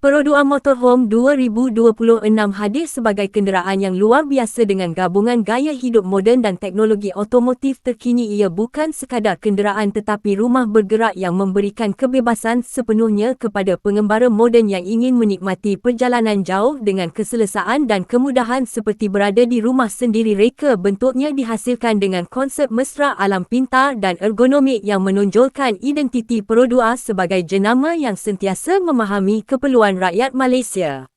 Perodua Motorhome 2026 hadir sebagai kenderaan yang luar biasa dengan gabungan gaya hidup moden dan teknologi otomotif terkini. Ia bukan sekadar kenderaan tetapi rumah bergerak yang memberikan kebebasan sepenuhnya kepada pengembara moden yang ingin menikmati perjalanan jauh dengan keselesaan dan kemudahan seperti berada di rumah sendiri. Reka bentuknya dihasilkan dengan konsep mesra alam pintar dan ergonomik yang menonjolkan identiti Perodua sebagai jenama yang sentiasa memahami keperluan rakyat Malaysia.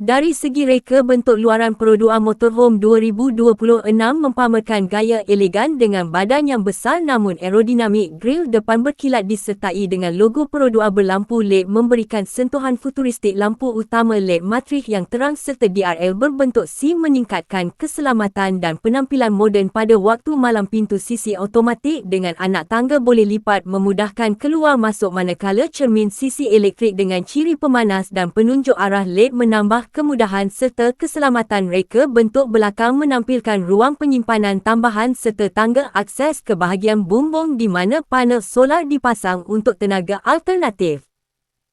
Dari segi reka bentuk luaran Perodua Motorhome 2026 mempamerkan gaya elegan dengan badan yang besar namun aerodinamik grill depan berkilat disertai dengan logo Perodua berlampu LED memberikan sentuhan futuristik lampu utama LED matrix yang terang serta DRL berbentuk C meningkatkan keselamatan dan penampilan moden pada waktu malam pintu sisi automatik dengan anak tangga boleh lipat memudahkan keluar masuk manakala cermin sisi elektrik dengan ciri pemanas dan penunjuk arah LED menambah kemudahan serta keselamatan reka bentuk belakang menampilkan ruang penyimpanan tambahan serta tangga akses ke bahagian bumbung di mana panel solar dipasang untuk tenaga alternatif.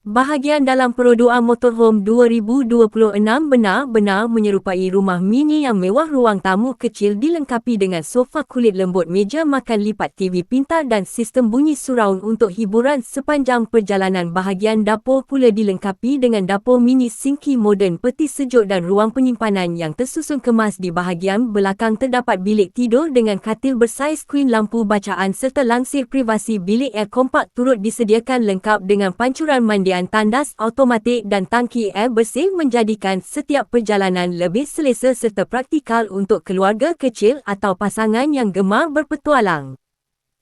Bahagian dalam perodua motorhome 2026 benar-benar menyerupai rumah mini yang mewah ruang tamu kecil dilengkapi dengan sofa kulit lembut meja makan lipat TV pintar dan sistem bunyi surround untuk hiburan sepanjang perjalanan. Bahagian dapur pula dilengkapi dengan dapur mini sinki moden peti sejuk dan ruang penyimpanan yang tersusun kemas. Di bahagian belakang terdapat bilik tidur dengan katil bersaiz queen lampu bacaan serta langsir privasi. Bilik air kompak turut disediakan lengkap dengan pancuran mandian pemberian tandas automatik dan tangki air bersih menjadikan setiap perjalanan lebih selesa serta praktikal untuk keluarga kecil atau pasangan yang gemar berpetualang.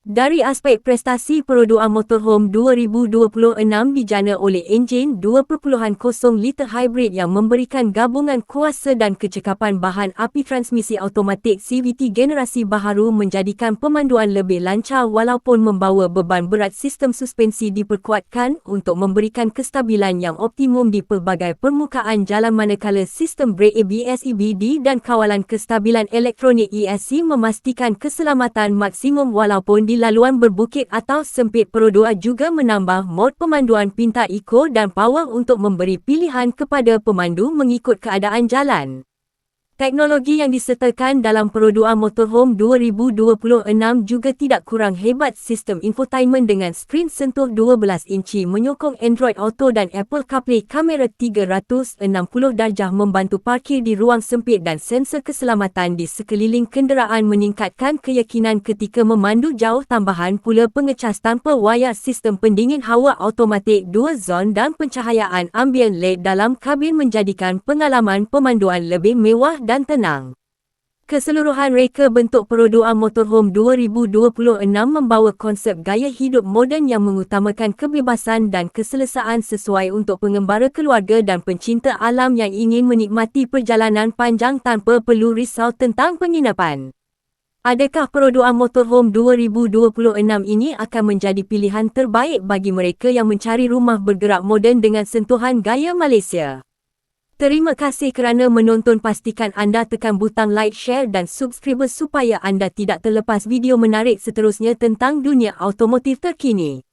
Dari aspek prestasi perodua motorhome 2026 dijana oleh enjin 2.0 liter hybrid yang memberikan gabungan kuasa dan kecekapan bahan api transmisi automatik CVT generasi baharu menjadikan pemanduan lebih lancar walaupun membawa beban berat sistem suspensi diperkuatkan untuk memberikan kestabilan yang optimum di pelbagai permukaan jalan manakala sistem brake ABS EBD dan kawalan kestabilan elektronik ESC memastikan keselamatan maksimum walaupun di laluan berbukit atau sempit Perodua juga menambah mod pemanduan pintar eco dan power untuk memberi pilihan kepada pemandu mengikut keadaan jalan. Teknologi yang disertakan dalam Perodua Motorhome 2026 juga tidak kurang hebat sistem infotainment dengan skrin sentuh 12 inci menyokong Android Auto dan Apple CarPlay. Kamera 360 darjah membantu parkir di ruang sempit dan sensor keselamatan di sekeliling kenderaan meningkatkan keyakinan ketika memandu jauh tambahan pula pengecas tanpa wayar sistem pendingin hawa automatik 2 zon dan pencahayaan ambient LED dalam kabin menjadikan pengalaman pemanduan lebih mewah dan tenang. Keseluruhan reka bentuk perodua motorhome 2026 membawa konsep gaya hidup moden yang mengutamakan kebebasan dan keselesaan sesuai untuk pengembara keluarga dan pencinta alam yang ingin menikmati perjalanan panjang tanpa perlu risau tentang penginapan. Adakah perodua motorhome 2026 ini akan menjadi pilihan terbaik bagi mereka yang mencari rumah bergerak moden dengan sentuhan gaya Malaysia? Terima kasih kerana menonton pastikan anda tekan butang like, share dan subscribe supaya anda tidak terlepas video menarik seterusnya tentang dunia automotif terkini.